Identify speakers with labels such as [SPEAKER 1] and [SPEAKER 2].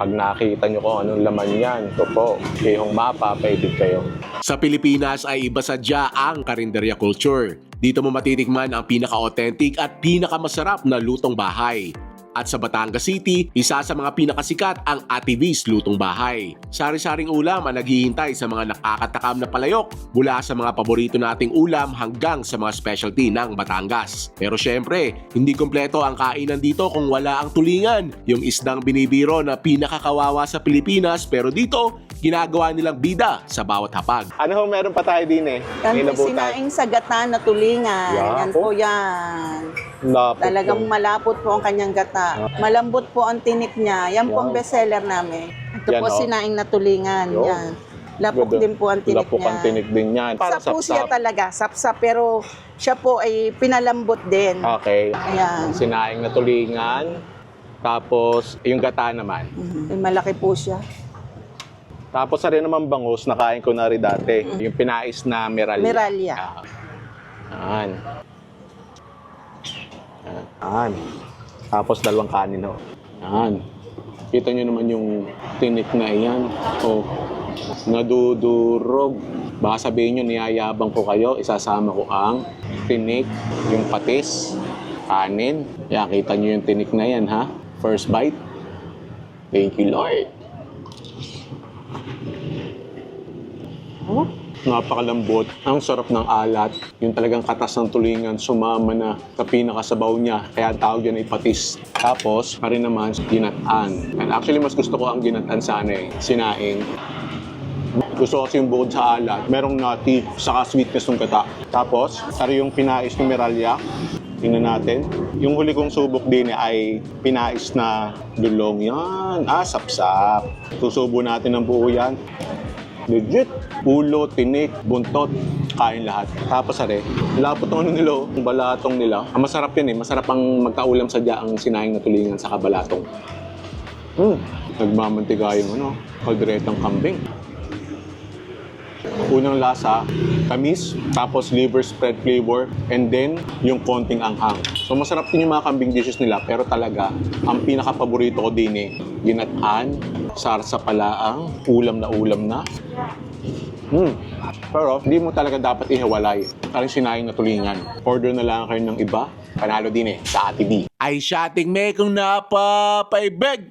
[SPEAKER 1] Pag nakita nyo kung anong laman yan, ito po, kayong mapa, pwede kayo.
[SPEAKER 2] Sa Pilipinas ay iba sadya ang karinderya culture. Dito mo matitikman ang pinaka-authentic at pinakamasarap na lutong bahay. At sa Batangas City, isa sa mga pinakasikat ang Ate V's Lutong Bahay. Sari-saring ulam ang naghihintay sa mga nakakatakam na palayok mula sa mga paborito nating ulam hanggang sa mga specialty ng Batangas. Pero syempre, hindi kompleto ang kainan dito kung wala ang tulingan. Yung isdang binibiro na pinakakawawa sa Pilipinas pero dito, ginagawa nilang bida sa bawat hapag.
[SPEAKER 1] Ano ho, meron pa tayo din eh?
[SPEAKER 3] Yan
[SPEAKER 1] May
[SPEAKER 3] po sinaing sa gata na tulingan.
[SPEAKER 1] Yan
[SPEAKER 3] Yan
[SPEAKER 1] po.
[SPEAKER 3] po yan.
[SPEAKER 1] Lapot
[SPEAKER 3] Talagang
[SPEAKER 1] po.
[SPEAKER 3] malapot po ang kanyang gata. Malambot po ang tinik niya. Yan po ang
[SPEAKER 1] Yan.
[SPEAKER 3] bestseller namin. Ito
[SPEAKER 1] Yan,
[SPEAKER 3] po
[SPEAKER 1] oh.
[SPEAKER 3] sinaing na tulingan.
[SPEAKER 1] Yo.
[SPEAKER 3] Yan. Lapok
[SPEAKER 1] Ganda.
[SPEAKER 3] din po ang tinik
[SPEAKER 1] Lapok
[SPEAKER 3] niya.
[SPEAKER 1] ang tinik din yan. Parang
[SPEAKER 3] Sapso siya
[SPEAKER 1] sapsap.
[SPEAKER 3] talaga. Sapsap. Pero siya po ay pinalambot din.
[SPEAKER 1] Okay.
[SPEAKER 3] Ayan.
[SPEAKER 1] Sinaing na tulingan. Tapos, yung gata naman.
[SPEAKER 3] Mhm. Ay, Malaki po siya.
[SPEAKER 1] Tapos, sa rin naman bangus, nakain ko na rin dati. Yung pinais na meralya.
[SPEAKER 3] Meralya.
[SPEAKER 1] Ah. Yan. Yan. Tapos, dalawang kanin ho. Yan. Kita nyo naman yung tinik na iyan. O, nadudurog. Baka sabihin nyo, niyayabang ko kayo. Isasama ko ang tinik, yung patis, kanin. Yan, kita nyo yung tinik na yan, ha? First bite. Thank you, Lord. Oh, napakalambot. Ang sarap ng alat. Yung talagang katas ng tulingan, sumama na sa pinakasabaw niya. Kaya tawag yan ay patis. Tapos, pa rin naman, ginatan. And actually, mas gusto ko ang ginatan sana eh. Sinaing. Gusto kasi yung bukod sa alat, merong nutty, saka sweetness ng gata. Tapos, sari yung pinais ng meralya. Tingnan natin. Yung huli kong subok din ay pinais na dulong. Yan. Ah, sapsap. Susubo natin ng buo yan. Legit. Ulo, tinik, buntot, kain lahat. Tapos are, lapot ng ano nila, ang balatong nila. Ang masarap yun eh. Masarap ang magkaulam sadya ang sinaing na tulingan sa kabalatong. Hmm. Nagmamantiga yung ano, kalderetang kambing. Unang lasa, tamis, tapos liver spread flavor, and then yung konting anghang. So masarap din yung mga kambing dishes nila, pero talaga, ang pinaka-paborito ko din eh, ginataan, sarsa palaang, ulam na ulam na. Hmm. Pero hindi mo talaga dapat ihiwalay. Parang sinaing na tulingan. Order na lang kayo ng iba. Panalo din eh, sa Ate B.
[SPEAKER 2] Ay siya tingme kung napapaibig!